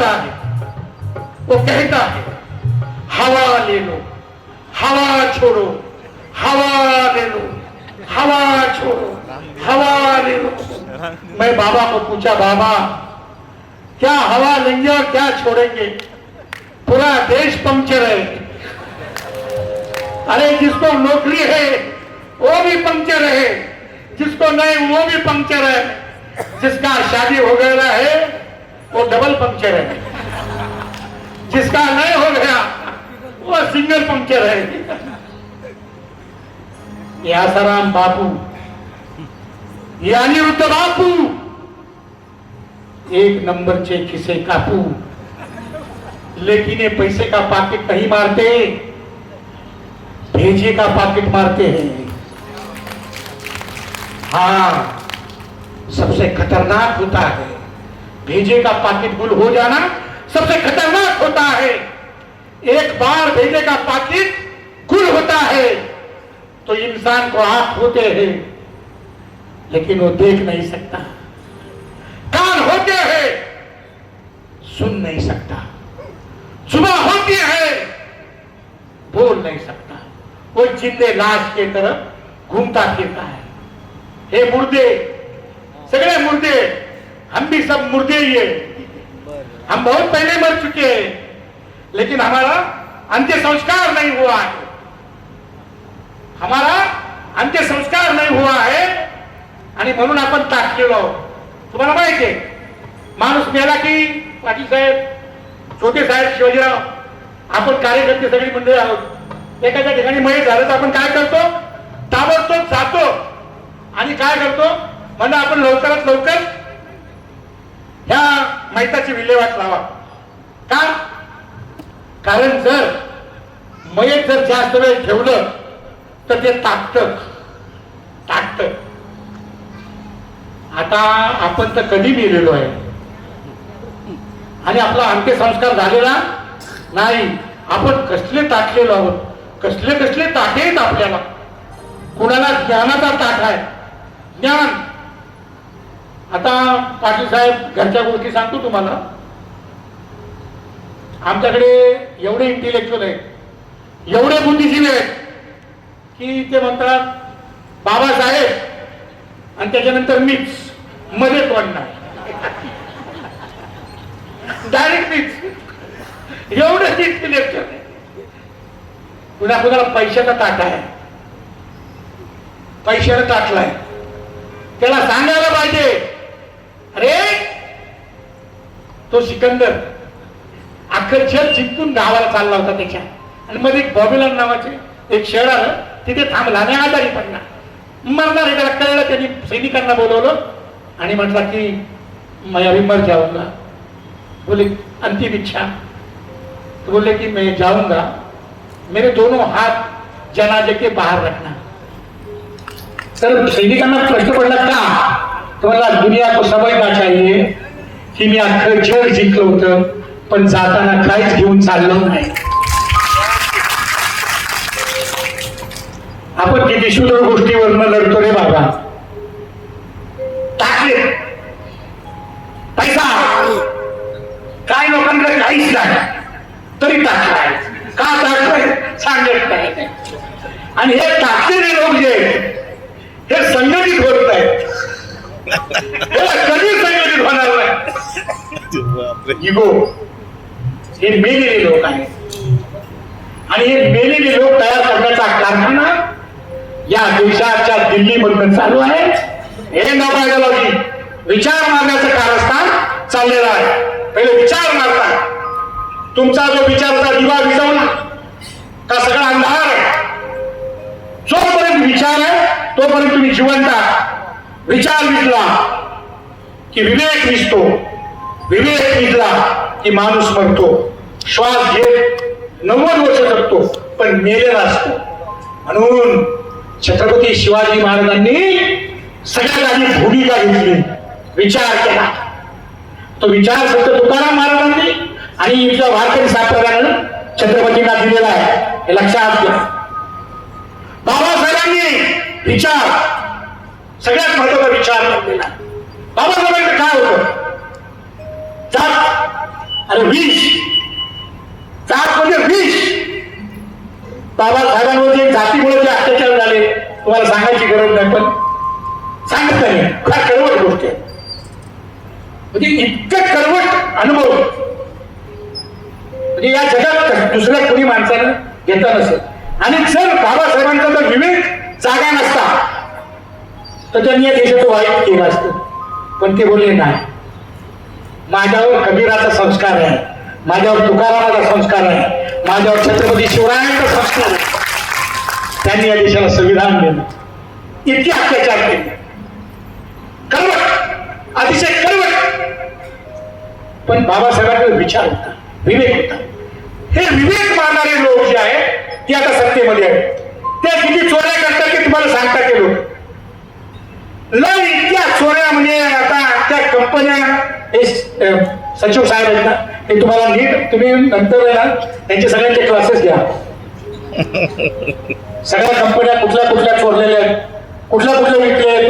आता है वो कहता है हवा ले लो हवा छोड़ो हवा ले लो हवा छोड़ो हवा ले लो मैं बाबा को पूछा बाबा क्या हवा लेंगे और क्या छोड़ेंगे पूरा देश पंक्चर है अरे जिसको नौकरी है वो भी पंक्चर है जिसको नहीं वो भी पंक्चर है जिसका शादी हो गया है वो डबल पंक्चर है। जिसका नहीं हो गया, वो सिंगल पंक्चर है। ये आसाराम बापू ये अनिरुद्ध बापू, एक नंबर चे खिसे कापू। लेकिन ये पैसे का पाकिट नहीं मारते, भेजे का पाकिट मारते हैं। हाँ सबसे खतरनाक होता है। भेजे का पाकिट गुल हो जाना सबसे खतरनाक होता है। एक बार भेजे का पाकिट, गुल होता है। तो इंसान को आँख होते हैं, लेकिन वो देख नहीं सकता। कान होते हैं, सुन नहीं सकता। सुबह होती है, बोल नहीं सकता। वो जिंदे लाश के तरफ़ घूमता फिरता है। हे मुर्दे सगळे मुर्दे हम भी सब मुर्दे ही है। हम बहुत पहले मर चुके हैं लेकिन हमारा अंत्य संस्कार नहीं हुआ है। हमारा अंत्य संस्कार नहीं हुआ है। आणि म्हणून आपण टाकलेलो आहोत. तुम्हाला माहिती आहे माणूस मेला की पाटील साहेब छोटे साहेब शिवाजीराव आपण कार्यकर्ते सगळी मंडळी आहोत. एखाद्या ठिकाणी मय झालं तर आपण काय करतो? ताबडतोब जातो. आणि काय करतो? म्हणजे आपण लवकरात लवकर ह्या मैताची विल्हेवाट लावा. का? कारण जर मयत जर जास्त वेळ ठेवलं तर ते ताकत ताकत आता आपण तर कधी मेलेलो आहे? आणि आपला अंत्यसंस्कार झालेला नाही. आपण कसले ताकलेलो आहोत? कसले कसले ताटे आहेत आपल्याला? कुणाला ज्ञानाचा ताट आहे? ज्ञान. आता पाटील साहेब घरच्या गोष्टी सांगतो तुम्हाला. आमच्याकडे एवढे इंटेलेक्च्युअल आहेत एवढे बुद्धिजीवी आहेत की ते म्हणतात बाबासाहेब आणि त्याच्यानंतर मीच मध्ये वाढणार डायरेक्ट मीच. एवढंच इंटेलेक्च्युअल आहे पुन्हा कुणाला पैशाचा ताटा आहे? पैशाला टाकलाय त्याला सांगायला पाहिजे अरे तो सिकंदर अख्खं जग जिंकून गावाला चालला होता त्याच्या. आणि मध्ये एक नावाचे एक शहर आलं तिथे थांबला आणि आजारी पडला. मरणार आहे त्याला कळलं त्यांनी सैनिकांना बोलवलं. आणि म्हटलं की मैं मर जाऊंगा. बोले अंतिम इच्छा. तो बोले कि मैं जाऊंगा. मेरे दोनों हाथ जनाजे के बाहर रखना. तर सैनिकांना प्रश्न पडला का? तुम्हाला दुनिया को समजना चाहिए? की मी अख्खं जग जिंकलं होतं पण जाताना काहीच घेऊन चाललो नाही. आपण किती शुद्र गोष्टीवरनं लढतो रे बाबा. टाकले. पैसा. काय लोकांकडे काहीच नाही. तरी टाकलाय. का टाकलाय? सांगत नाही. आणि हे टाकलेले लोक जे. आहेत, हे संघटित होत आहेत कधीच इगो हे मेलेले लोक आहेत. आणि हे मेलेले लोक तयार करण्याचा कारखाना या देशाच्या दिल्लीमधून चालू आहे. हे नॉबायडॉलॉजी विचार मारण्याचं कारस्थान चाललेलं आहे. पहिले विचार मारता. तुमचा जो विचाराचा दिवा विजवला का सगळा अंधार आहे? जोपर्यंत विचार आहे तोपर्यंत तुम्ही जिवंत विचार विसला की विवेक दिसतो विवेक निघला की माणूस मरतो श्वास घेत नव्वद वर्ष जगतो पण मेलेला असतो. म्हणून छत्रपती शिवाजी महाराजांनी सगळ्यात आधी भूमिका घेतली विचार केला. तो विचार फक्त तुकाराम महाराजांनी आणि इथल्या वारकरी संप्रदायानं छत्रपतींना दिलेला आहे. हे लक्षात घ्या. बाबासाहेबांनी विचार सगळ्यात महत्त्वाचा विचार केलेला बाबासाहेबांचं काय होतं? जात अरे विष जात म्हणजे विष बाबासाहेबांवर जातीमुळे जे अत्याचार झाले तुम्हाला सांगायची गरज नाही पण सांगत नाही. फार कडवट गोष्ट आहे. म्हणजे इतकं कडवट अनुभव. म्हणजे या जगात दुसऱ्या कोणी माणसानं घेता नसेल. आणि जर बाबासाहेबांचा जर विवेक जागा नसता तर त्यांनी या देशाचं वाईट केलं असतं. पण ते बोलले नाही. माझ्यावर कबीराचा संस्कार आहे. माझ्यावर तुकारामाचा संस्कार आहे. माझ्यावर छत्रपती शिवरायांचा संस्कार आहे. त्यांनी या देशाला संविधान दिलं. इतके अत्याचार केले. कर्मट अतिशय कर्मट पण बाबासाहेबांकडे विचार होता. विवेक होता. हे विवेक मानणारे लोक जे आहेत ते आता सत्तेमध्ये आहेत. त्या किती चोऱ्या करतात ते तुम्हाला सांगता केलो लोक. लय इतक्या चोऱ्या म्हणजे आता त्या कंपन्या हे सचिव साहेब आहेत ना ते तुम्हाला नीट तुम्ही नंतर ना त्यांचे सगळ्यांचे क्लासेस घ्या. सगळ्या कंपन्या कुठल्या कुठल्या चोरलेल्या आहेत कुठल्या कुठल्या विकल्या